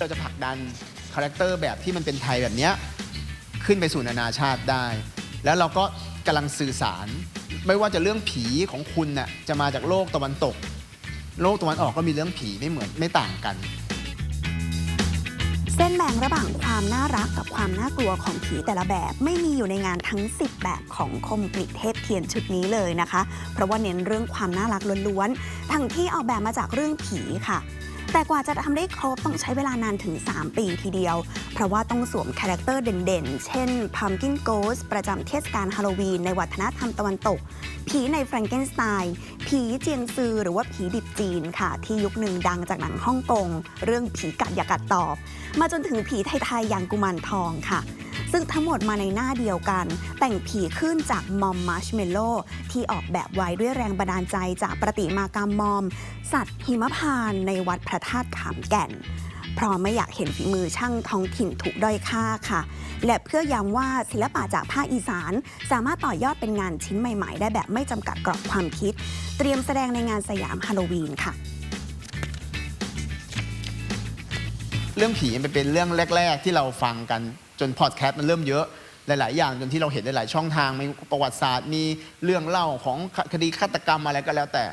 เราจะผลักดันคาแรคเตอร์แบบที่มันเป็นไทยแบบเนี้ยขึ้นไปสู่นานาชาติได้ แล้วเราก็กำลังสื่อสาร ไม่ว่าจะเรื่องผีของคุณน่ะจะมาจากโลกตะวันตก โลกตะวันออกก็มีเรื่องผีไม่เหมือนไม่ต่างกัน เส้นแบ่งระหว่างความน่ารักกับความน่ากลัวของผีแต่ละแบบไม่มีอยู่ในงานทั้ง 10 แบบของคมกริเทพเทียนชุดนี้เลยนะคะ เพราะว่าเน้นเรื่องความน่ารักล้วนๆ ทั้งที่ออกแบบมาจากเรื่องผีค่ะ แต่กว่าจะทำได้ครบต้องใช้เวลานานถึง 3 ปีทีเดียว เพราะว่าต้องสวมคาแรคเตอร์เด่นๆ เช่น Pumpkin Ghost ประจำเทศกาลฮาโลวีนในวัฒนธรรมตะวันตก ผีในแฟรงเกนสไตน์ผีเจียงซือหรือว่าผีดิบจีนค่ะ ที่ยุคหนึ่งดังจากหนังฮ่องกง เรื่องผีกัดอย่ากัดตอบ มาจนถึงผีไทยๆอย่างกุมารทองค่ะ ซึ่งทั้งหมดมาในหน้าเดียวกัน แต่งผีขึ้นจากมอมมาร์ชเมลโล่ที่ออกแบบไว้ด้วยแรงบันดาลใจจากประติมากรรมมอม สัตว์หิมพานในวัดพระธาตุขามแก่นเพราะไม่อยากเห็นฝีมือช่างท้องถิ่นถูกด้อยค่าค่ะ และเพื่อย้ำว่าศิลปะจากภาคอีสาน สามารถต่อยอดเป็นงานชิ้นใหม่ ๆ ได้แบบไม่จำกัดกรอบความคิด เตรียมแสดงในงานสยามฮาโลวีนค่ะ เรื่องผีมันเป็นเรื่องแรก ๆ ที่เราฟังกัน จนพอดแคสต์มันเริ่มเยอะหลาย ๆ อย่างจนที่เราเห็นหลาย ๆ ช่องทางมีประวัติศาสตร์มีเรื่องเล่าของคดีฆาตกรรมอะไรก็แล้วแต่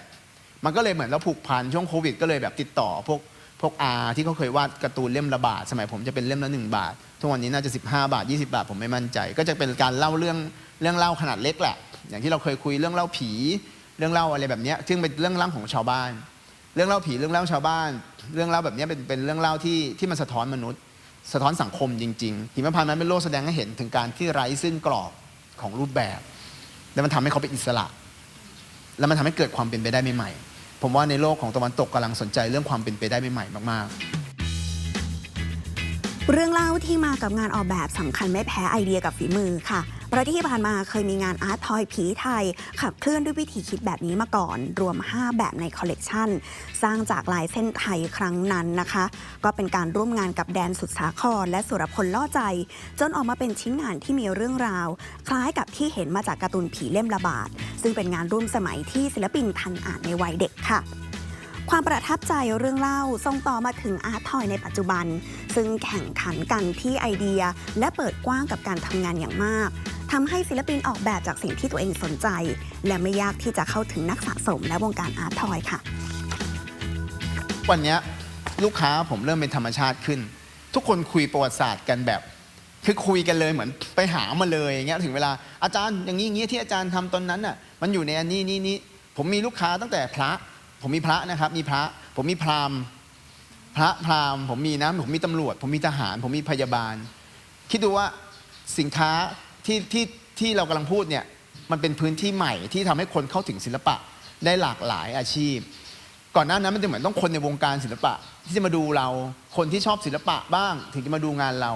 มันก็เลยเหมือนเราผูกพันช่วงโควิด ก็เลยแบบติดต่อพวกพวกอาที่เขาเคยวาดการ์ตูนเล่มละบาท สมัยผมจะเป็นเล่มละหนึ่งบาท ทุกวันนี้น่าจะ 15 บาท 20 บาท ผมไม่มั่นใจ ก็จะเป็นการเล่าเรื่องเรื่องเล่าขนาดเล็กแหละ อย่างที่เราเคยคุยเรื่องเล่าผี เรื่องเล่าอะไรแบบนี้ซึ่งเป็นเรื่องเล่าของชาวบ้าน เรื่องเล่าผีเรื่องเล่าชาวบ้าน เรื่องเล่าแบบนี้เป็นเป็นเรื่องเล่าที่ที่มันสะท้อนมนุษย์ สะท้อนสังคมจริง ๆ หิมพานต์นั้นเป็นโลกแสดงให้เห็นถึงการที่ไร้ซึ่งกรอบของรูปแบบ แล้วมันทำให้เขาเป็นอิสระ แล้วมันทำให้เกิดความเป็นไปได้ใหม่ๆผมว่าในโลกของตะวันตกกำลังสนใจเรื่องความเป็นไปได้ใหม่ๆมาก ๆเรื่องเล่าที่มากับงานออกแบบสำคัญไม่แพ้ไอเดียกับฝีมือค่ะ เพราะที่ผ่านมาเคยมีงานอาร์ตทอยผีไทย ขับเคลื่อนด้วยวิธีคิดแบบนี้มาก่อน รวม 5 แบบในคอลเลกชันสร้างจากลายเส้นไทยครั้งนั้นนะคะ ก็เป็นการร่วมงานกับแดนสุดสาคร และสุรพลล่อใจ จนออกมาเป็นชิ้นงานที่มีเรื่องราว คล้ายกับที่เห็นมาจากการ์ตูนผีเล่มระบาดซึ่งเป็นงานร่วมสมัยที่ศิลปินทันอ่านในวัยเด็กค่ะความประทับใจเรื่องเล่าส่งต่อมาถึงอาร์ตทอยในปัจจุบัน ซึ่งแข่งขันกันที่ไอเดียและเปิดกว้างกับการทำงานอย่างมาก ทำให้ศิลปินออกแบบจากสิ่งที่ตัวเองสนใจ และไม่ยากที่จะเข้าถึงนักสะสมและวงการอาร์ตทอยค่ะ วันนี้ลูกค้าผมเริ่มเป็นธรรมชาติขึ้น ทุกคนคุยประวัติศาสตร์กันแบบ คือคุยกันเลยเหมือนไปหามาเลยอย่างเงี้ยถึงเวลาอาจารย์อย่างนี้อย่างนี้ที่อาจารย์ทำตอนนั้นน่ะมันอยู่ในอันนี้นี่นี่ผมมีลูกค้าตั้งแต่พระ ผมมีพระนะครับ มีพระ ผมมีพราหมณ์ พระพราหมณ์ผมมีนะผมมีตำรวจ ผมมีทหาร ผมมีพยาบาล คิดดูว่าสินค้า ที่ที่ที่เรากำลังพูดเนี่ยมันเป็นพื้นที่ใหม่ที่ทำให้คนเข้าถึงศิลปะได้หลากหลายอาชีพ ก่อนหน้านั้นมันจะเหมือนต้องคนในวงการศิลปะ ที่จะมาดูเราคนที่ชอบศิลปะบ้าง ถึงจะมาดูงานเรา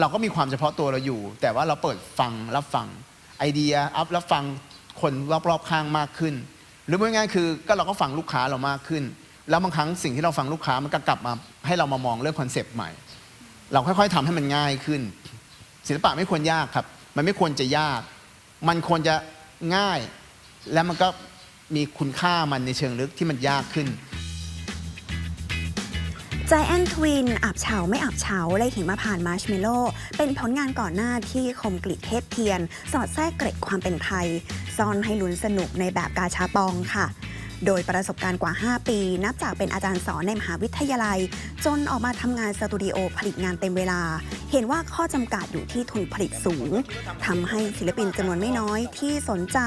เราก็มีความเฉพาะตัวเราอยู่ แต่ว่าเราเปิดฟังรับฟังไอเดียอัพรับฟังคนรอบๆข้างมากขึ้น หรือพูดง่ายๆคือก็เราก็ฟังลูกค้าเรามากขึ้น แล้วบางครั้งสิ่งที่เราฟังลูกค้ามันก็กลับมาให้เรามามองเรื่องคอนเซปต์ใหม่ เราค่อยๆทำให้มันง่ายขึ้น ศิลปะไม่ควรยากครับ มันไม่ควรจะยาก มันควรจะง่าย และมันก็มีคุณค่ามันในเชิงลึกที่มันยากขึ้นใจแอนทวินอับเฉาไม่อับเฉาเลยหิมะผ่านมาร์ชเมลโล่เป็นผลงานก่อนหน้าที่คมกลิเทพเทียน สอดแทรกเกร็ดความเป็นไทย ซ่อนให้ลุ้นสนุกในแบบกาชาปองค่ะ โดยประสบการณ์กว่า 5 ปี นับจากเป็นอาจารย์สอนในมหาวิทยาลัย จนออกมาทำงานสตูดิโอผลิตงานเต็มเวลา เห็นว่าข้อจำกัดอยู่ที่ทุนผลิตสูงทำให้ศิลปินจำนวนไม่น้อยที่สนใจ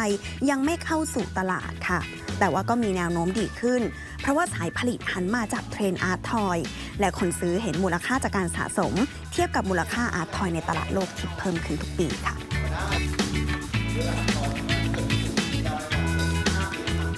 ยังไม่เข้าสู่ตลาดค่ะ แต่ว่าก็มีแนวโน้มดีขึ้น เพราะว่าสายผลิตหันมาจับเทรนด์อาร์ตทอย และคนซื้อเห็นมูลค่าจากการสะสม เทียบกับมูลค่าอาร์ตทอยในตลาดโลกที่เพิ่มขึ้นทุกปีค่ะ